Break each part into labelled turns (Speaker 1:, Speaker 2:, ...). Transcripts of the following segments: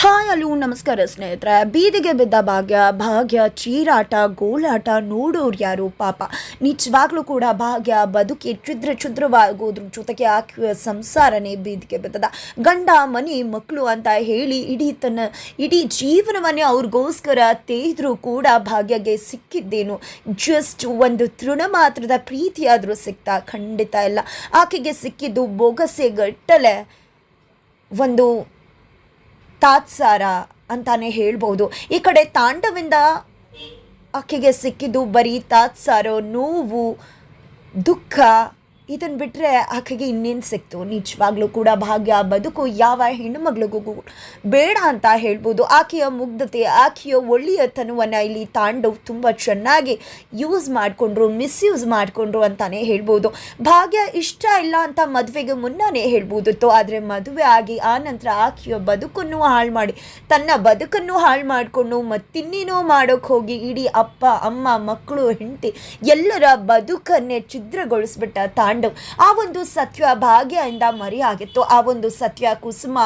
Speaker 1: Hi ಅಲೂ ನಮಸ್ಕಾರ ಸ್ನೇಹಿತರೆ. ಬೀದಿಗೆ ಬಿದ್ದ ಭಾಗ್ಯ ಭಾಗ್ಯ, ಚೀರಾಟ ಗೋಳಾಟ ನೋಡೋರು ಯಾರು ಪಾಪ. ನಿಜವಾಗ್ಲೂ ಕೂಡ ಭಾಗ್ಯ ಬದುಕಿ ಛಿದ್ರ ಛಿದ್ರವಾಗೋದ್ರ ಜೊತೆಗೆ ಆಕೆಯ ಸಂಸಾರನೇ ಬೀದಿಗೆ ಬಿದ್ದದ. ಗಂಡ, ಮನೆ ಮಕ್ಕಳು ಅಂತ ಹೇಳಿ ಇಡೀ ತನ್ನ, ಇಡೀ ಜೀವನವನ್ನೇ ಅವ್ರಿಗೋಸ್ಕರ ತೇದ್ರು ಕೂಡ ಭಾಗ್ಯಗೆ ಸಿಕ್ಕಿದ್ದೇನು. ಜಸ್ಟ್ ಒಂದು ತೃಣ ಮಾತ್ರದ ಪ್ರೀತಿಯಾದರೂ ಸಿಗ್ತಾ ಖಂಡಿತ ಇಲ್ಲ. ಆಕೆಗೆ ಸಿಕ್ಕಿದ್ದು ಬೊಗಸೆ ಗಟ್ಟಲೆ ಒಂದು ತಾತ್ಸಾರ ಅಂತಾನೆ ಹೇಳ್ಬೋದು. ಈ ಕಡೆ ತಾಂಡವಿಂದ ಆಕೆಗೆ ಸಿಕ್ಕಿದ್ದು ಬರೀ ತಾತ್ಸಾರೋ ನೋವು ದುಃಖ ಇದನ್ನು ಬಿಟ್ಟರೆ ಆಕೆಗೆ ಇನ್ನೇನು ಸಿಕ್ತು? ನಿಜವಾಗ್ಲೂ ಕೂಡ ಭಾಗ್ಯ, ಬದುಕು, ಯಾವ ಹೆಣ್ಣು ಮಗಳಿಗೂ ಬೇಡ ಅಂತ ಹೇಳ್ಬೋದು. ಆಕೆಯ ಮುಗ್ಧತೆ, ಆಕೆಯ ಒಳ್ಳೆಯ ತನುವನ್ನು ಇಲ್ಲಿ ತಾಂಡವ್ ತುಂಬ ಚೆನ್ನಾಗಿ ಯೂಸ್ ಮಾಡಿಕೊಂಡ್ರು ಮಿಸ್ಯೂಸ್ ಮಾಡಿಕೊಂಡ್ರು ಅಂತಾನೆ ಹೇಳ್ಬೋದು. ಭಾಗ್ಯ ಇಷ್ಟ ಇಲ್ಲ ಅಂತ ಮದುವೆಗೆ ಮುನ್ನನೇ ಹೇಳ್ಬೋದಿತ್ತು ಆದರೆ ಮದುವೆ ಆಗಿ ಆ ನಂತರ ಆಕೆಯ ಬದುಕನ್ನು ಹಾಳು ಮಾಡಿ, ತನ್ನ ಬದುಕನ್ನು ಹಾಳು ಮಾಡಿಕೊಂಡು ಮತ್ತಿನ್ನೇನೋ ಮಾಡೋಕೆ ಹೋಗಿ ಇಡೀ ಅಪ್ಪ, ಅಮ್ಮ, ಮಕ್ಕಳು, ಹೆಂಡತಿ ಎಲ್ಲರ ಬದುಕನ್ನೇ ಛಿದ್ರಗೊಳಿಸ್ಬಿಟ್ಟ ತಾಂಡವ್ ಆ ಒಂದು ಸತ್ಯ ಭಾಗ್ಯದಿಂದ ಮರೆಯಾಗಿತ್ತು. ಆ ಒಂದು ಸತ್ಯ ಕುಸುಮ,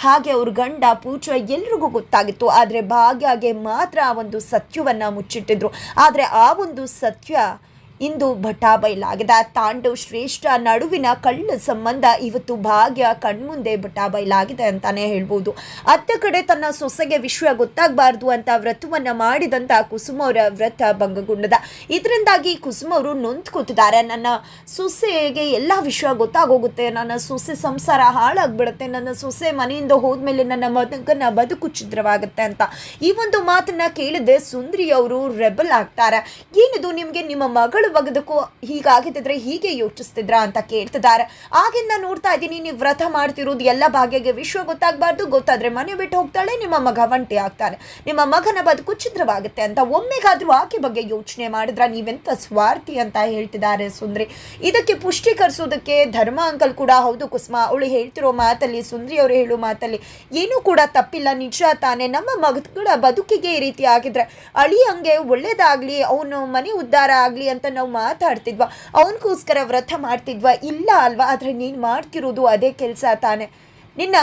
Speaker 1: ಹಾಗೆ ಅವ್ರ ಗಂಡ ಪೂಜ ಎಲ್ರಿಗೂ ಗೊತ್ತಾಗಿತ್ತು. ಆದರೆ ಭಾಗ್ಯಗೆ ಮಾತ್ರ ಆ ಒಂದು ಸತ್ಯವನ್ನ ಮುಚ್ಚಿಟ್ಟಿದ್ರು. ಆದರೆ ಆ ಒಂದು ಸತ್ಯ ಇಂದು ಬಟಾಬೈಲಾಗಿದೆ ತಾಂಡವ್ ಶ್ರೇಷ್ಠ ನಡುವಿನ ಕಳ್ಳ ಸಂಬಂಧ ಇವತ್ತು ಭಾಗ್ಯ ಕಣ್ಮುಂದೆ ಬಟಾಬೈಲಾಗಿದೆ ಅಂತಾನೆ ಹೇಳ್ಬೋದು. ಅತ್ತ ಕಡೆ ತನ್ನ ಸೊಸೆಗೆ ವಿಷಯ ಗೊತ್ತಾಗಬಾರ್ದು ಅಂತ ವ್ರತವನ್ನ ಮಾಡಿದಂತ ಕುಸುಮ ಅವರ ವ್ರತ ಭಂಗಗೊಂಡದ. ಇದರಿಂದಾಗಿ ಕುಸುಮ ಅವರು ನೊಂದ್ಕೊತಿದ್ದಾರೆ. ನನ್ನ ಸೊಸೆಗೆ ಎಲ್ಲ ವಿಷಯ ಗೊತ್ತಾಗೋಗುತ್ತೆ. ನನ್ನ ಸೊಸೆ ಸಂಸಾರ ಹಾಳಾಗ್ಬಿಡುತ್ತೆ. ನನ್ನ ಸೊಸೆ ಮನೆಯಿಂದ ಹೋದ್ಮೇಲೆ ನನ್ನ ಮಗನ ಬದುಕು ಛಿದ್ರವಾಗುತ್ತೆ ಅಂತ ಈ ಒಂದು ಮಾತನ್ನ ಕೇಳಿದೆ ಸುಂದ್ರಿ ಅವರು ರೆಬಲ್ ಆಗ್ತಾರೆ. ಏನಿದು ನಿಮಗೆ ನಿಮ್ಮ ಮಗಳು ಬಗದಕ್ಕೂ ಹೀಗಾಗಿದ್ದಿದ್ರೆ ಹೀಗೆ ಯೋಚಿಸ್ತಿದ್ರ ಅಂತ ಕೇಳ್ತಿದ್ದಾರೆ. ಆಗಿಂದ ನೋಡ್ತಾ ಇದ್ದೀನಿ, ನೀವು ವ್ರತ ಮಾಡ್ತಿರೋದು ಎಲ್ಲ ಭಾಗ್ಯಗೆ ವಿಶ್ವ ಗೊತ್ತಾಗಬಾರ್ದು. ಗೊತ್ತಾದ್ರೆ ಮನೆ ಬಿಟ್ಟು ಹೋಗ್ತಾಳೆ, ನಿಮ್ಮ ಮಗ ಒಂಟಿ ಆಗ್ತಾನೆ. ನಿಮ್ಮ ಮಗನ ಬದುಕು ಛಿದ್ರವಾಗುತ್ತೆ ಅಂತ ಒಮ್ಮೆಗಾದ್ರೂ ಆಕೆ ಬಗ್ಗೆ ಯೋಚನೆ ಮಾಡಿದ್ರ? ನೀವೆಂತ ಸ್ವಾರ್ಥಿ ಅಂತ ಹೇಳ್ತಿದ್ದಾರೆ ಸುಂದ್ರಿ. ಇದಕ್ಕೆ ಪುಷ್ಟೀಕರಿಸೋದಕ್ಕೆ ಧರ್ಮ ಅಂಕಲ್ ಕೂಡ ಹೌದು ಕುಸುಮ. ಅವಳು ಹೇಳ್ತಿರೋ ಮಾತಲ್ಲಿ, ಸುಂದ್ರಿ ಅವರು ಹೇಳೋ ಮಾತಲ್ಲಿ ಏನೂ ಕೂಡ ತಪ್ಪಿಲ್ಲ. ನಿಜ ತಾನೆ, ನಮ್ಮ ಮಗಗಳ ಬದುಕಿಗೆ ಈ ರೀತಿ ಆಗಿದ್ರೆ ಅಳಿ ಹಂಗೆ ಒಳ್ಳೇದಾಗ್ಲಿ, ಅವನು ಮನೆ ಉದ್ಧಾರ ಆಗ್ಲಿ ಅಂತ ನಾವು ಮಾತಾಡ್ತಿದ್ವ ಅವನಿಗೋಸ್ಕರ ವ್ರತ ಮಾಡ್ತಿದ್ವ ಇಲ್ಲ ಅಲ್ವಾ? ಆದರೆ ನೀನು ಮಾಡ್ತಿರೋದು ಅದೇ ಕೆಲಸ ತಾನೆ. ನಿನ್ನ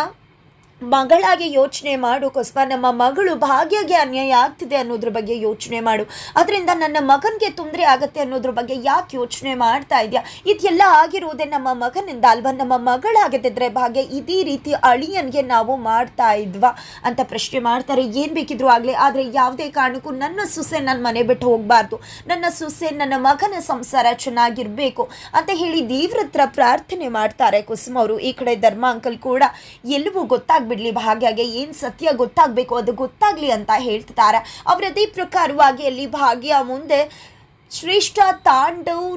Speaker 1: ಮಗಳಾಗಿ ಯೋಚನೆ ಮಾಡು ಕೊಸ್ಮ ನಮ್ಮ ಮಗಳು ಭಾಗ್ಯಗೆ ಅನ್ಯಾಯ ಆಗ್ತಿದೆ ಅನ್ನೋದ್ರ ಬಗ್ಗೆ ಯೋಚನೆ ಮಾಡು. ಅದರಿಂದ ನನ್ನ ಮಗನಿಗೆ ತೊಂದರೆ ಆಗುತ್ತೆ ಅನ್ನೋದ್ರ ಬಗ್ಗೆ ಯಾಕೆ ಯೋಚನೆ ಮಾಡ್ತಾ ಇದೆಯಾ? ಇದೆಲ್ಲ ಆಗಿರುವುದೇ ನಮ್ಮ ಮಗನಿಂದ ಅಲ್ವಾ? ನಮ್ಮ ಮಗಳಾಗದಿದ್ರೆ ಭಾಗ್ಯ ಇದೇ ರೀತಿ ಅಳಿಯನ್ಗೆ ನಾವು ಮಾಡ್ತಾ ಇದ್ವಾ? ಅಂತ ಪ್ರಶ್ನೆ ಮಾಡ್ತಾರೆ. ಏನು ಬೇಕಿದ್ರು ಆಗಲಿ, ಆದರೆ ಯಾವುದೇ ಕಾರಣಕ್ಕೂ ನನ್ನ ಸೊಸೆ ನನ್ನ ಮನೆ ಬಿಟ್ಟು ಹೋಗಬಾರ್ದು. ನನ್ನ ಸೊಸೆ ನನ್ನ ಮಗನ ಸಂಸಾರ ಚೆನ್ನಾಗಿರಬೇಕು ಅಂತ ಹೇಳಿ ದೇವ್ರ ಪ್ರಾರ್ಥನೆ ಮಾಡ್ತಾರೆ ಕುಸುಮ ಅವರು. ಈ ಕಡೆ ಧರ್ಮ ಅಂಕಲ್ ಕೂಡ ಎಲ್ಲವೂ ಗೊತ್ತಾಗ್ಬಿಡ್ಲಿ ಭಾಗ್ಯಗೆ ಏನು ಸತ್ಯ ಗೊತ್ತಾಗಬೇಕು, ಅದು ಗೊತ್ತಾಗ್ಲಿ ಅಂತ ಹೇಳ್ತಿದ್ದಾರೆ. ಅವರದೇ ಪ್ರಕಾರವಾಗಿ ಅಲ್ಲಿ ಭಾಗ್ಯ ಮುಂದೆ ಶ್ರೇಷ್ಠ ತಾಂಡವ್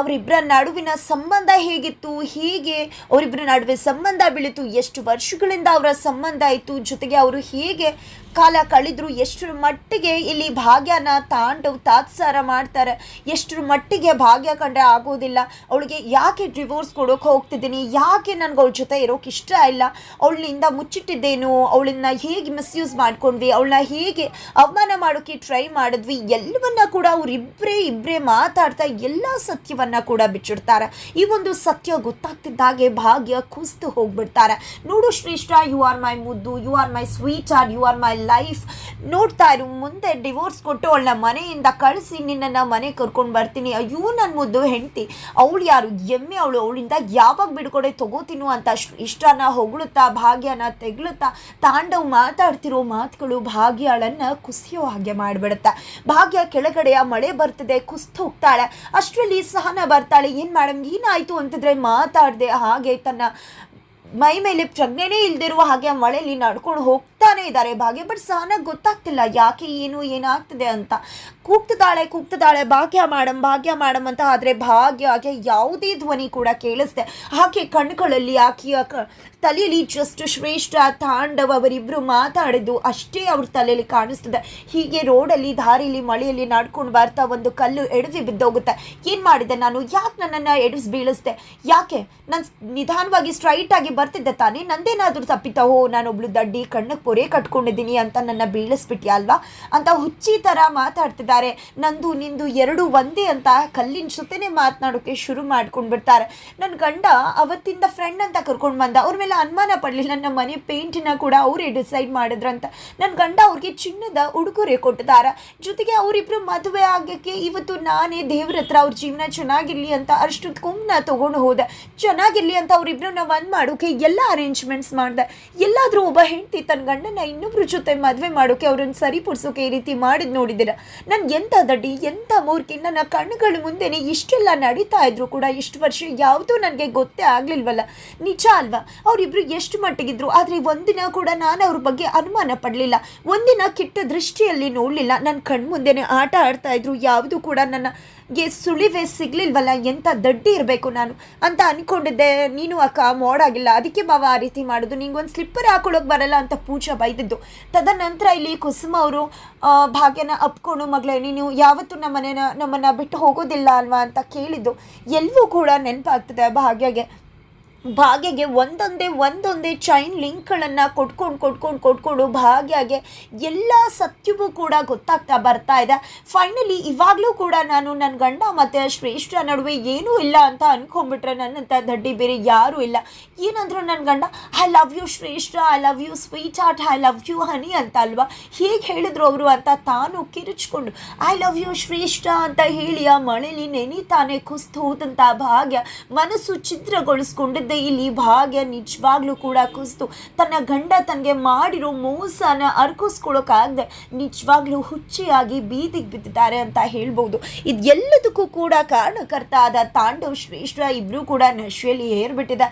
Speaker 1: ಅವರಿಬ್ಬರ ನಡುವಿನ ಸಂಬಂಧ ಹೇಗಿತ್ತು, ಹೀಗೆ ಅವರಿಬ್ಬರ ನಡುವೆ ಸಂಬಂಧ ಬೆಳೀತು ಎಷ್ಟು ವರ್ಷಗಳಿಂದ ಅವರ ಸಂಬಂಧ ಇತ್ತು, ಜೊತೆಗೆ ಅವರು ಹೇಗೆ ಕಾಲ ಕಳೆದ್ರು, ಎಷ್ಟರ ಮಟ್ಟಿಗೆ ಇಲ್ಲಿ ಭಾಗ್ಯನ ತಾಂಡವ್ ತಾತ್ಸಾರ ಮಾಡ್ತಾರೆ, ಎಷ್ಟರ ಮಟ್ಟಿಗೆ ಭಾಗ್ಯ ಕಂಡ್ರೆ ಆಗೋದಿಲ್ಲ. ಅವಳಿಗೆ ಯಾಕೆ ಡಿವೋರ್ಸ್ ಕೊಡೋಕೆ ಹೋಗ್ತಿದ್ದೀನಿ, ಯಾಕೆ ನನಗೆ ಅವಳ ಜೊತೆ ಇರೋಕೆ ಇಷ್ಟ ಇಲ್ಲ, ಅವಳಿಂದ ಮುಚ್ಚಿಟ್ಟಿದ್ದೇನು, ಅವಳನ್ನ ಹೇಗೆ ಮಿಸ್ಯೂಸ್ ಮಾಡ್ಕೊಂಡ್ವಿ, ಅವಳನ್ನ ಹೇಗೆ ಅವಮಾನ ಮಾಡೋಕೆ ಟ್ರೈ ಮಾಡಿದ್ವಿ, ಎಲ್ಲವನ್ನ ಕೂಡ ಅವರಿಬ್ಬರೇ ಇಬ್ಬರೇ ಮಾತಾಡ್ತಾ ಎಲ್ಲ ಸತ್ಯವನ್ನ ಕೂಡ ಬಿಚ್ಚಿಡ್ತಾರೆ. ಈ ಒಂದು ಸತ್ಯ ಗೊತ್ತಾಗ್ತಿದ್ದಾಗೆ ಭಾಗ್ಯ ಕುಸ್ತು ಹೋಗ್ಬಿಡ್ತಾರೆ. ನೋಡು ಶ್ರೇಷ್ಠ ಯು ಆರ್ ಮೈ ಮುದ್ದು you are my sweetheart you are my life ನೋಡ್ತಾ ಇರು, ಮುಂದೆ ಡಿವೋರ್ಸ್ ಕೊಟ್ಟು ಅವಳನ್ನ ಮನೆಯಿಂದ ಕಳಿಸಿ, ನಿನ್ನನ್ನು ಮನೆ ಕರ್ಕೊಂಡು ಬರ್ತೀನಿ. ಅಯ್ಯೋ ನನ್ನ ಮುದ್ದು ಹೆಂಡತಿ, ಅವಳು ಯಾರು? ಎಮ್ಮೆ ಅವಳು, ಅವಳಿಂದ ಯಾವಾಗ ಬಿಡುಗಡೆ ತಗೋತೀನೋ ಅಂತ ಇಷ್ಟನ ಹೊಗಳುತ್ತಾ, ಭಾಗ್ಯನ ತೆಗಳುತ್ತಾ, ತಾಂಡವ್ ಮಾತಾಡ್ತಿರೋ ಮಾತುಗಳು ಭಾಗ್ಯಳನ್ನ ಕುಸಿಯೋ ಹಾಗೆ ಮಾಡಿಬಿಡುತ್ತೆ. ಭಾಗ್ಯ ಕೆಳಗಡೆಯ ಮಳೆ ಬರ್ತಿದೆ, ಕುಸ್ತು ಹೋಗ್ತಾಳೆ. ಅಷ್ಟರಲ್ಲಿ ಸಹನ ಬರ್ತಾಳೆ, ಏನು ಮಾಡಮ್ ಏನಾಯಿತು ಅಂತಿದ್ರೆ ಮಾತಾಡದೆ, ಹಾಗೆ ತನ್ನ ಮೈ ಮೇಲೆ ಪ್ರಜ್ಞೆನೇ ಇಲ್ದಿರುವ ಹಾಗೆ ಆ ಮಳೆಯಲ್ಲಿ ನಡ್ಕೊಂಡು ಹೋಗ್ತಾನೆ ಇದ್ದಾರೆ ಭಾಗ್ಯ, ಬಟ್ ಸಹನ ಗೊತ್ತಾಗ್ತಿಲ್ಲ, ಯಾಕೆ ಏನು, ಏನಾಗ್ತಿದೆ ಅಂತ. ಕೂಗ್ತಿದ್ದಾಳೆ ಕೂಗ್ತಿದ್ದಾಳೆ, ಭಾಗ್ಯ ಮಾಡಮ್ ಭಾಗ್ಯ ಮಾಡಮ್ ಅಂತ, ಆದರೆ ಭಾಗ್ಯಗೆ ಯಾವುದೇ ಧ್ವನಿ ಕೂಡ ಕೇಳಿಸ್ದೆ. ಆಕೆ ಕಣ್ಣುಗಳಲ್ಲಿ ಆಕೆಯ ಕ, ತಲೆಯಲ್ಲಿ ಜಸ್ಟ್ ಶ್ರೇಷ್ಠ ತಾಂಡವ್ ಅವರಿಬ್ಬರು ಮಾತಾಡಿದ್ದು ಅಷ್ಟೇ ಅವ್ರ ತಲೆಯಲ್ಲಿ ಕಾಣಿಸ್ತದೆ. ಹೀಗೆ ರೋಡಲ್ಲಿ ದಾರಿಲಿ ಮಳೆಯಲ್ಲಿ ನಡ್ಕೊಂಡು ಬರ್ತಾ ಒಂದು ಕಲ್ಲು ಎಡವಿ ಬಿದ್ದೋಗುತ್ತೆ. ಏನು ಮಾಡಿದೆ ನಾನು? ಯಾಕೆ ನನ್ನನ್ನು ಎಡವಿಸಿ ಬೀಳಿಸ್ದೆ? ಯಾಕೆ? ನಾನು ನಿಧಾನವಾಗಿ ಸ್ಟ್ರೈಟ್ ಆಗಿ ಬರ್ತಿದ್ದೆ ತಾನೇ? ನಂದೇನಾದರೂ ತಪ್ಪಿತ? ಹೋ ನಾನೊಬ್ಳು ದಡ್ಡಿ ಕಣ್ಣಕ್ಕೆ ಪೊರೆ ಕಟ್ಕೊಂಡಿದ್ದೀನಿ ಅಂತ ನನ್ನ ಬೀಳಿಸ್ಬಿಟ್ಯಾ ಅಲ್ವಾ? ಅಂತ ಹುಚ್ಚಿ ಥರ ಮಾತಾಡ್ತಿದ್ದಾರೆ. ನಂದು, ನಿಂದು ಎರಡು ಒಂದೇ ಅಂತ ಕಲ್ಲಿನ ಜೊತೆನೆ ಮಾತನಾಡೋಕ್ಕೆ ಶುರು ಮಾಡ್ಕೊಂಡು ಬಿಡ್ತಾರೆ ನನ್ನ ಗಂಡ ಅವತ್ತಿಂದ ಫ್ರೆಂಡ್ ಅಂತ ಕರ್ಕೊಂಡು ಬಂದ. ಅವ್ರ ಮೇಲೆ ಅನುಮಾನ ಪಡಲಿಲ್ಲ. ನನ್ನ ಮನೆ ಪೇಂಟಿನ ಕೂಡ ಅವರೇ ಡಿಸೈಡ್ ಮಾಡಿದ್ರಂತ. ನನ್ನ ಗಂಡ ಅವ್ರಿಗೆ ಚಿನ್ನದ ಉಡುಗೊರೆ ಕೊಟ್ಟಿದ್ದಾರೆ. ಜೊತೆಗೆ ಅವರಿಬ್ರು ಮದುವೆ ಆಗೋಕ್ಕೆ ಇವತ್ತು ನಾನೇ ದೇವ್ರ ಹತ್ರ ಅವ್ರ ಜೀವನ ಚೆನ್ನಾಗಿರಲಿ ಅಂತ ಅಷ್ಟು ಕುಂಭನ ತೊಗೊಂಡು ಹೋದೆ. ಚೆನ್ನಾಗಿರಲಿ ಅಂತ ಅವರಿಬ್ರನ್ನ ಒಂದು ಮಾಡೋಕೆ ಎಲ್ಲ ಅರೇಂಜ್ಮೆಂಟ್ಸ್ ಮಾಡಿದೆ. ಎಲ್ಲಾದರೂ ಒಬ್ಬ ಹೆಂಡತಿ ತನ್ನ ಗಂಡನ ಇನ್ನೊಬ್ರ ಜೊತೆ ಮದುವೆ ಮಾಡೋಕೆ ಅವ್ರನ್ನ ಸರಿಪಡಿಸೋಕೆ ಈ ರೀತಿ ಮಾಡಿದ್ ನೋಡಿದ್ದೀರ? ನಾನು ಎಂಥ ದಡ್ಡಿ ಎಂಥ ಮೂರ್ಖಿ, ನನ್ನ ಕಣ್ಣುಗಳ ಮುಂದೆನೆ ಇಷ್ಟೆಲ್ಲ ನಡೀತಾ ಇದ್ರು ಕೂಡ ಇಷ್ಟು ವರ್ಷ ಯಾವುದೂ ನನಗೆ ಗೊತ್ತೇ ಆಗ್ಲಿಲ್ವಲ್ಲ. ನಿಜ ಅಲ್ವಾ? ಅವರಿಬ್ರು ಎಷ್ಟು ಮಟ್ಟಿಗಿದ್ರು, ಆದರೆ ಒಂದಿನ ಕೂಡ ನಾನು ಅವ್ರ ಬಗ್ಗೆ ಅನುಮಾನ ಪಡಲಿಲ್ಲ. ಒಂದಿನ ಕೆಟ್ಟ ದೃಷ್ಟಿಯಲ್ಲಿ ನೋಡಲಿಲ್ಲ. ನನ್ನ ಕಣ್ಮುಂದೆನೆ ಆಟ ಆಡ್ತಾ ಇದ್ರು. ಯಾವುದು ಕೂಡ ನನಗೆ ಸುಳಿವೆ ಸಿಗ್ಲಿಲ್ವಲ್ಲ ಎಂಥ ದಡ್ಡಿ ಇರಬೇಕು ನಾನು? ಅಂತ ಅನ್ಕೊಂಡಿದ್ದೆ. ನೀನು ಅಕ್ಕ ಮೋಡಾಗಿಲ್ಲ ಅದಕ್ಕೆ ಬಾವ ಆ ರೀತಿ ಮಾಡೋದು. ನಿಂಗೊಂದು ಸ್ಲಿಪ್ಪರ್ ಹಾಕೊಳ್ಳೋಕೆ ಬರಲ್ಲ ಅಂತ ಪೂಜಾ ಬೈದಿದ್ದು. ತದನಂತರ ಇಲ್ಲಿ ಕುಸುಮ ಅವರು ಭಾಗ್ಯನ ಅಪ್ಕೊಂಡು, ಮಗಳೇ, ನೀನು ಯಾವತ್ತೂ ನಮ್ಮನೇನ, ನಮ್ಮನ್ನು ಬಿಟ್ಟು ಹೋಗೋದಿಲ್ಲ ಅಲ್ವಾ ಅಂತ ಕೇಳಿದ್ದು. ಎಲ್ಲವೂ ಕೂಡ ನೆನಪಾಗ್ತದೆ ಭಾಗ್ಯಗೆ. ಭಾಗ್ಯಗೆ ಒಂದೊಂದೇ ಒಂದೊಂದೇ ಚೈನ್ ಲಿಂಕ್ಗಳನ್ನು ಕೊಟ್ಕೊಂಡು ಕೊಟ್ಕೊಂಡು ಕೊಟ್ಕೊಂಡು ಭಾಗ್ಯಗೆ ಎಲ್ಲ ಸತ್ಯವೂ ಕೂಡ ಗೊತ್ತಾಗ್ತಾ ಬರ್ತಾ ಇದೆ. ಫೈನಲಿ ಇವಾಗಲೂ ಕೂಡ ನಾನು ನನ್ನ ಗಂಡ ಮತ್ತು ಶ್ರೇಷ್ಠ ನಡುವೆ ಏನೂ ಇಲ್ಲ ಅಂತ ಅನ್ಕೊಂಡ್ಬಿಟ್ರೆ ನನ್ನಂಥ ದಡ್ಡಿ ಬೇರೆ ಯಾರೂ ಇಲ್ಲ. ಏನಂದ್ರು ನನ್ನ ಗಂಡ I love you Shreshtha I love you sweetheart I love you honey ಅಂತ ಅಲ್ವಾ ಹೇಗೆ ಹೇಳಿದ್ರು ಅವರು ಅಂತ ತಾನು ಕಿರಿಚ್ಕೊಂಡು ಐ ಲವ್ ಯು ಶ್ರೇಷ್ಠ ಅಂತ ಹೇಳಿ ಆ ಮಳೆಲಿ ನೆನಿತಾನೆ ಕುಸ್ತು ಹೋದಂಥ ಭಾಗ್ಯ ಮನಸ್ಸು ಛಿದ್ರಗೊಳಿಸ್ಕೊಂಡಿದ್ದೆ ಇಲ್ಲಿ ಭಾಗ್ಯ ನಿಜವಾಗ್ಲೂ ಕೂಡ ಕುಸಿತು ತನ್ನ ಗಂಡ ತನಗೆ ಮಾಡಿರೋ ಮೋಸನ ಅರ್ಕಿಸ್ಕೊಳ್ಳೋಕ್ಕಾಗದೆ ನಿಜವಾಗ್ಲೂ ಹುಚ್ಚಿಯಾಗಿ ಬೀದಿಗೆ ಬಿದ್ದಿದ್ದಾರೆ ಅಂತ ಹೇಳ್ಬೋದು. ಇದೆಲ್ಲದಕ್ಕೂ ಕೂಡ ಕಾರಣಕರ್ತ ಆದ ತಾಂಡವ್ ಶ್ರೇಷ್ಠ ಇಬ್ಬರು ಕೂಡ ನಶ್ವೆಯಲ್ಲಿ ಏರ್ಬಿಟ್ಟಿದೆ.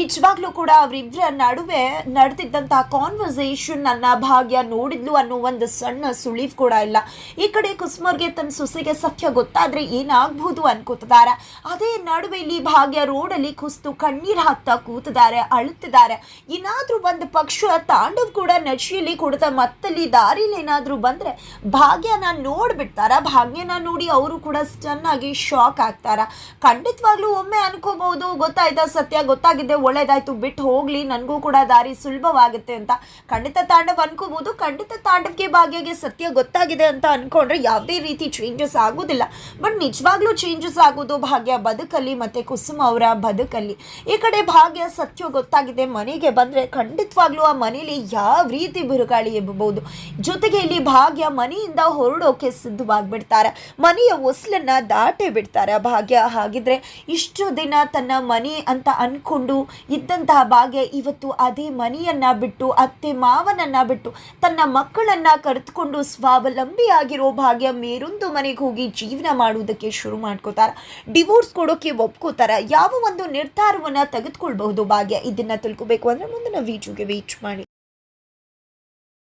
Speaker 1: ನಿಜವಾಗ್ಲೂ ಕೂಡ ಅವರಿಬ್ಬರ ನಡುವೆ ನಡೆದಿದ್ದಂಥ ಕಾನ್ವರ್ಸೇಷನ್ ನನ್ನ ಭಾಗ್ಯ ನೋಡಿದ್ಲು ಅನ್ನೋ ಒಂದು ಸಣ್ಣ ಸುಳಿವು ಕೂಡ ಇಲ್ಲ. ಈ ಕಡೆ ಕುಸ್ಮರ್ಗೆ ತನ್ನ ಸೊಸೆಗೆ ಸತ್ಯ ಗೊತ್ತಾದ್ರೆ ಏನಾಗ್ಬೋದು ಅನ್ಕೋತಿದ್ದಾರೆ. ಅದೇ ನಡುವೆ ಇಲ್ಲಿ ಭಾಗ್ಯ ರೋಡಲ್ಲಿ ಕುಸ್ತು ಕಣ್ಣೀರು ಹಾಕ್ತಾ ಕೂತಿದ್ದಾರೆ, ಅಳುತ್ತಿದ್ದಾರೆ. ಏನಾದರೂ ಒಂದು ಪಕ್ಷ ತಾಂಡವ್ ಕೂಡ ನಶಿಯಲ್ಲಿ ಕೊಡ್ತಾ ಮತ್ತಲ್ಲಿ ದಾರಿಲಿ ಏನಾದರೂ ಬಂದ್ರೆ ಭಾಗ್ಯನ ನೋಡ್ಬಿಡ್ತಾರ. ಭಾಗ್ಯನ ನೋಡಿ ಅವರು ಕೂಡ ಚೆನ್ನಾಗಿ ಶಾಕ್ ಆಗ್ತಾರ. ಖಂಡಿತವಾಗ್ಲೂ ಒಮ್ಮೆ ಅನ್ಕೋಬಹುದು, ಗೊತ್ತಾಯ್ತಾ ಸತ್ಯ? ಗೊತ್ತಾಗಿದೆ, ಒಳ್ಳೇದಾಯ್ತು ಬಿಟ್ಟು ಹೋಗ್ಲಿ, ನನಗೂ ಕೂಡ ದಾರಿ ಸುಲಭವಾಗುತ್ತೆ ಅಂತ. ಖಂಡಿತ ತಾಂಡವ್ ಅನ್ಕೋಬಹುದು, ಖಂಡಿತ ತಾಂಡವ್ಗೆ ಭಾಗ್ಯಗೆ ಸತ್ಯ ಗೊತ್ತಾಗಿದೆ ಅಂತ ಅನ್ಕೊಂಡ್ರೆ ಯಾವುದೇ ರೀತಿ ಚೇಂಜಸ್ ಆಗೋದಿಲ್ಲ. ಬಟ್ ನಿಜವಾಗ್ಲೂ ಚೇಂಜಸ್ ಆಗೋದು ಭಾಗ್ಯ ಬದುಕಲ್ಲಿ ಮತ್ತೆ ಕುಸುಮ ಅವರ ಬದುಕಲ್ಲಿ. ಈ ಕಡೆ ಭಾಗ್ಯ ಸತ್ಯ ಗೊತ್ತಾಗಿದೆ. ಮನೆಗೆ ಬಂದ್ರೆ ಖಂಡಿತವಾಗ್ಲೂ ಆ ಮನೇಲಿ ಯಾವ ರೀತಿ ಬಿರುಗಾಳಿ ಎಬ್ಬಬಹುದು. ಜೊತೆಗೆ ಇಲ್ಲಿ ಭಾಗ್ಯ ಮನೆಯಿಂದ ಹೊರಡೋಕೆ ಸಿದ್ಧವಾಗ್ಬಿಡ್ತಾರೆ. ಮನೆಯ ಒಸಲನ್ನು ದಾಟೇ ಬಿಡ್ತಾರೆ ಭಾಗ್ಯ. ಹಾಗಿದ್ರೆ ಇಷ್ಟು ದಿನ ತನ್ನ ಮನೆ ಅಂತ ಅನ್ಕೊಂಡು ಇದ್ದಂತಹ ಭಾಗ್ಯ ಇವತ್ತು ಅದೇ ಮನೆಯನ್ನ ಬಿಟ್ಟು, ಅತ್ತೆ ಮಾವನನ್ನ ಬಿಟ್ಟು, ತನ್ನ ಮಕ್ಕಳನ್ನ ಕರೆದುಕೊಂಡು ಸ್ವಾವಲಂಬಿಯಾಗಿರೋ ಭಾಗ್ಯ ಮೇರೊಂದು ಮನೆಗೆ ಹೋಗಿ ಜೀವನ ಮಾಡುವುದಕ್ಕೆ ಶುರು ಮಾಡ್ಕೋತಾರ. ಡಿವೋರ್ಸ್ ಕೊಡೋಕೆ ಒಪ್ಕೋತಾರ. ಯಾವ ಒಂದು ನಿರ್ಧಾರವನ್ನ ತೆಗೆದುಕೊಳ್ಬಹುದು. ಭಾಗ್ಯ ಇದನ್ನ ತಿಳ್ಕೊಬೇಕು ಅಂದ್ರೆ ಮುಂದಿನ ವೀಚುಗೆ ವೀಚ್ ಮಾಡಿ.